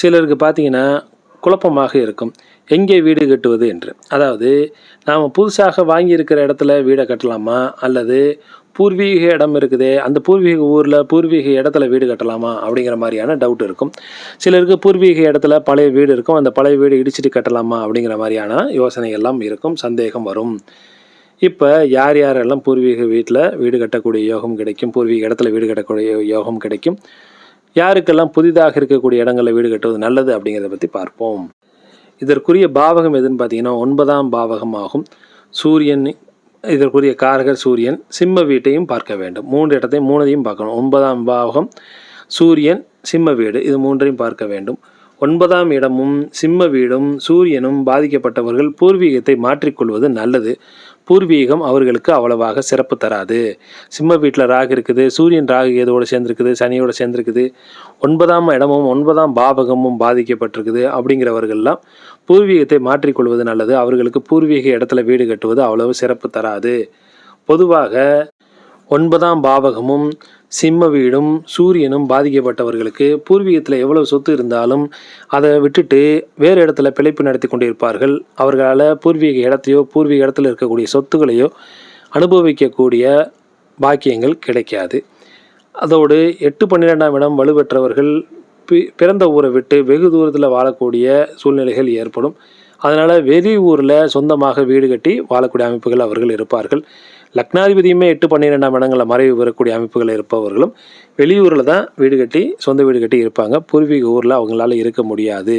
சிலருக்கு பார்த்தீங்கன்னா குழப்பமாக இருக்கும். எங்கே வீடு கட்டுவது என்று. அதாவது நாம் புதுசாக வாங்கியிருக்கிற இடத்துல வீடை கட்டலாமா? அல்லது பூர்வீக இடம் இருக்குதே அந்த பூர்வீக ஊரில் பூர்வீக இடத்துல வீடு கட்டலாமா? அப்படிங்கிற மாதிரியான டவுட் இருக்கும். சிலருக்கு பூர்வீக இடத்துல பழைய வீடு இருக்கும் அந்த பழைய வீடு இடிச்சிட்டு கட்டலாமா? அப்படிங்கிற மாதிரியான யோசனை எல்லாம் இருக்கும் சந்தேகம் வரும். இப்போ யார் யாரெல்லாம் பூர்வீக வீட்டில் வீடு கட்டக்கூடிய யோகம் கிடைக்கும் பூர்வீக இடத்துல வீடு கட்டக்கூடிய யோகம் கிடைக்கும்? யாருக்கெல்லாம் புதிதாக இருக்கக்கூடிய இடங்களில் வீடு கட்டுவது நல்லது அப்படிங்கிறத பற்றி பார்ப்போம். இதற்குரிய பாவகம் எதுன்னு பார்த்தீங்கன்னா ஒன்பதாம் பாவகம் ஆகும் சூரியன் இதற்குரிய காரகர் சூரியன் சிம்ம வீட்டையும் பார்க்க வேண்டும். மூன்று இடத்தையும் மூணையும் பார்க்கணும். ஒன்பதாம் பாவகம் சூரியன் சிம்ம வீடு இது மூன்றையும் பார்க்க வேண்டும். ஒன்பதாம் இடமும் சிம்ம வீடும் சூரியனும் பாதிக்கப்பட்டவர்கள் பூர்வீகத்தை மாற்றிக்கொள்வது நல்லது. பூர்வீகம் அவர்களுக்கு அவ்வளவாக சிறப்பு தராது. சிம்ம வீட்டில் ராகு இருக்குது சூரியன் ராகு எதோடு சேர்ந்துருக்குது சனியோடு சேர்ந்துருக்குது. ஒன்பதாம் இடமும் ஒன்பதாம் பாவகமும் பாதிக்கப்பட்டிருக்குது அப்படிங்கிறவர்கள்லாம் பூர்வீகத்தை மாற்றிக்கொள்வது நல்லது. அவர்களுக்கு பூர்வீக இடத்துல வீடு கட்டுவது அவ்வளவு சிறப்பு தராது. பொதுவாக ஒன்பதாம் பாவகமும் சிம்ம வீடும் சூரியனும் பாதிக்கப்பட்டவர்களுக்கு பூர்வீகத்தில் எவ்வளவு சொத்து இருந்தாலும் அதை விட்டுட்டு வேறு இடத்துல பிழைப்பு நடத்தி கொண்டிருப்பார்கள். அவர்களால் பூர்வீக இடத்தையோ பூர்வீக இடத்துல இருக்கக்கூடிய சொத்துக்களையோ அனுபவிக்கக்கூடிய பாக்கியங்கள் கிடைக்காது. அதோடு எட்டு பன்னிரெண்டாம் இடம் வலுப்பெற்றவர்கள் பி பிறந்த ஊரை விட்டு வெகு தூரத்தில் வாழக்கூடிய சூழ்நிலைகள் ஏற்படும். அதனால் வெளி ஊரில் சொந்தமாக வீடு கட்டி வாழக்கூடிய அமைப்புகள் அவர்கள் இருப்பார்கள். லக்னாதிபதியுமே எட்டு பன்னிரெண்டாம் இடங்களில் மறைவு பெறக்கூடிய அமைப்புகள் இருப்பவர்களும் வெளியூரில் தான் வீடு கட்டி சொந்த வீடு கட்டி இருப்பாங்க. பூர்வீக ஊரில் அவங்களால இருக்க முடியாது.